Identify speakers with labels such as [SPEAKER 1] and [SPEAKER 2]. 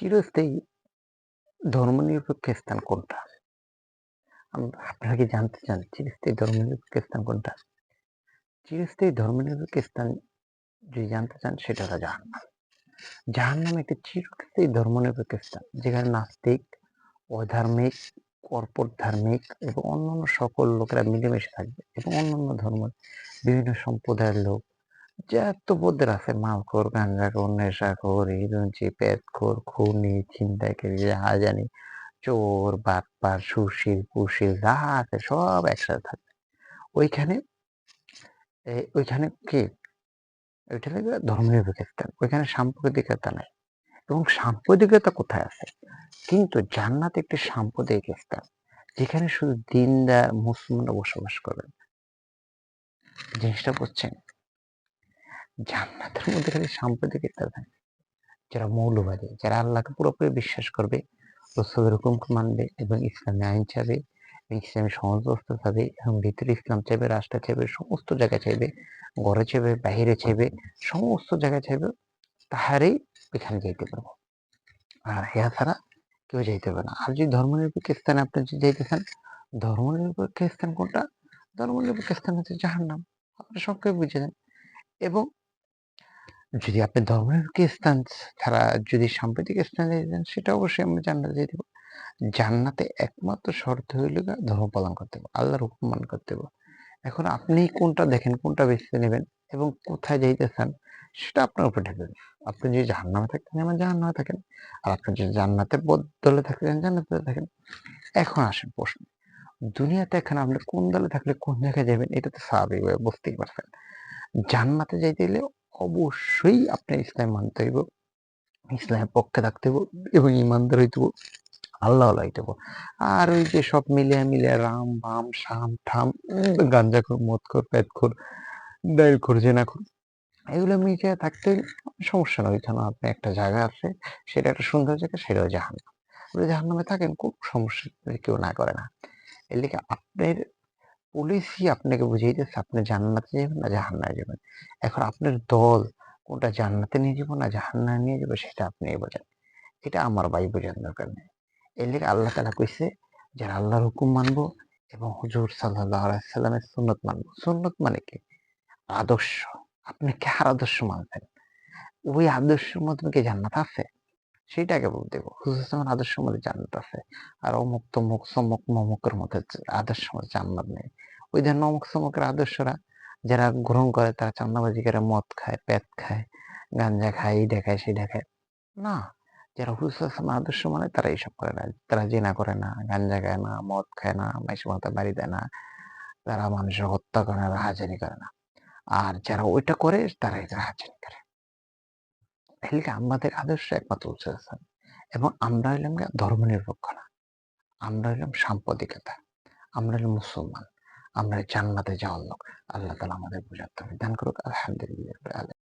[SPEAKER 1] চিরস্থায়ী ধর্মনিরপেক্ষ স্থান কোনটা? আপনারা কি জানতে চান চিরস্থায়ী ধর্মনিরপেক্ষ স্থান কোনটা? চিরস্থায়ী ধর্মনিরপেক্ষ স্থান যদি জানতে চান সেটা হলো জাহান্নাম। জাহান্নাম একটি চিরস্থায়ী ধর্মনিরপেক্ষ স্থান যেখানে নাস্তিক, অধার্মিক, কর্পট ধার্মিক এবং অন্যান্য সকল লোকেরা মিলেমিশে থাকবে এবং অন্যান্য ধর্মের বিভিন্ন সম্প্রদায়ের লোক যত পদের আছে মালখোর, গাঞ্জাখোর, নেশাখোর, হিরোইনচি, পেটখোর, খুনি, ছিনতাইকারী, রাহাজানি, চোর, বাটপার, সুশীল, কুশীল যা আছে সব একসাথে থাকবে। ওইখানে ওইখানে কি? ওইটা হলো ধর্মনিরপেক্ষ স্থান। ওইখানে সাম্প্রদায়িকতা নাই। এবং সাম্প্রদায়িকতা কোথায় আছে? কিন্তু জান্নাত একটি সাম্প্রদায়িক স্থান। যেখানে শুধু দিনদার মুসলমানরা বসবাস করবেন। জিনিসটা বুঝছেন? জান্নাতের মধ্যে খালি সাম্প্রদায়িকতা থাকবে। যারা মৌলবাদী, যারা আল্লাহকে পুরোপুরি বিশ্বাস করবে, রসুলের হুকুমকে মানবে এবং ইসলামী আইন চাবে, ইসলামী সমাজ ব্যবস্থা চাবে এবং ভিতরে ইসলাম চাইবে, রাষ্ট্র চাইবে, সমস্ত জায়গায় চাইবে, ঘরে চাইবে, বাহিরে চাইবে, সমস্ত জায়গায় চাইবে, তাহারই এখানে যাইতে পারব। আর ইহা ছাড়া কেউ যাইতে পারবে না। আর যদি ধর্মনিরপেক্ষ স্থানে আপনি যদি যাইতে চান, ধর্মনিরপেক্ষ স্থান কোনটা? ধর্মনিরপেক্ষ স্থান হচ্ছে জাহান্নাম। আপনি সংক্ষেপে বুঝে নেন। এবং যদি আপনি ধর্মনিরপেক্ষ স্থান ছাড়া যদি সাম্প্রতিক স্থানে যেতে চান সেটা অবশ্যই আমরা জান্নাতে যেতে পারি। জান্নাতে একমাত্র শর্ত হইল ধর্ম পালন করতে হবে। আল্লাহর হুকুম পালন করতে হবে। এখন আপনি কোনটা দেখেন, কোনটা বেছে নেবেন এবং কোথায় যাইতে চান সেটা আপনার উপর ডিপেন্ড। আপনি যদি জাহান্নামে থাকতে আমার জাহান্নামে থাকেন। আর আপনি যদি জান্নাতের দলে থাকতে চান জান্নাতের থাকেন। এখন আসেন প্রশ্ন। দুনিয়াতে এখন আপনি কোন দলে থাকলে কোন জায়গায় যাবেন এটা তো স্বাভাবিকভাবে বুঝতেই পারছেন। জান্নাতে যাইতে হলে অবশ্যই আপনার ইসলাম মানতে হইব। ইসলামের পক্ষে থাকতে হইব এবং ইমানদার হইতে হইব। আল্লাহ হইতে হইব। আর ওই যে সব মিলিয়া, মিলিয়া রাম, বাম, শাম, ঠাম, গাঞ্জাখোর, মদখোর, পেটখোর, ডাইলখোর, জেনাখোর এগুলো মিশিয়ে থাকতে সমস্যা নয়। ওইখানে আপনি একটা জায়গা আছে, সেটা একটা সুন্দর জায়গা, সেটাও জাহান্নাম। আপনি জাহান্নামে থাকেন খুব সমস্যা কেউ না করে না। এর লিগে আপনার পুলিশই আপনাকে বুঝাইতেছে আপনি জান্নাতে যাবেন না জাহান্নামে যাবেন। এখন আপনার দল কোনটা জান্নাতে নিয়ে যাব না জাহান্নামে নিয়ে যাব সেটা আপনি বোঝেন। এটা আমার ভাই বোঝার দরকার নেই। এর লিগে আল্লাহ তাআলা কইছে যারা আল্লাহর হুকুম মানবো এবং হুজুর আলাইহি সুন্নত মানবো। সুন্নত মানে কি? আদর্শ। আপনি কার আদর্শ মানবেন? ওই আদর্শের মধ্যে কি জান্নাত আছে? সেইটা আগে বলতে। হুজুর আদর্শের মধ্যে জান্নাত আছে। আর অমুক তমুক সমুক মমুকের মধ্যে আদর্শ মধ্যে জান্নাত নেই। ওই ধরনের অমুক সমুকের আদর্শরা যারা গ্রহণ করে তারা চান্দাবাজি করে মদ খায়, পেট খায়, গাঞ্জা খায়, এইটা খায়, সেইটা খায়। না। যারা হুজুর সাল্লামের আদর্শ মানে তারা এইসব করে না। তারা জেনা করে না, গাঞ্জা খায় না, মদ খায় না, মাইশের মাথা বাড়ি দেয় না। তারা মানুষের হত্যা করে না, রাহাজানি করে না। আর যারা ওইটা করে তারা এটা রাহাজানি করে। লিগে আমাদের আদর্শ একমাত্র উচ্চ স্থান এবং আমরা হইলাম ধর্ম নিরপেক্ষ না। আমরা হইলাম সাম্প্রতিকতা আমরা হইলাম মুসলমান। আমরা জান্নাতে যাওয়ার লোক। আল্লাহ তালা আমাদের বুঝার দান করুক। আলহামদুলিল্লাহ।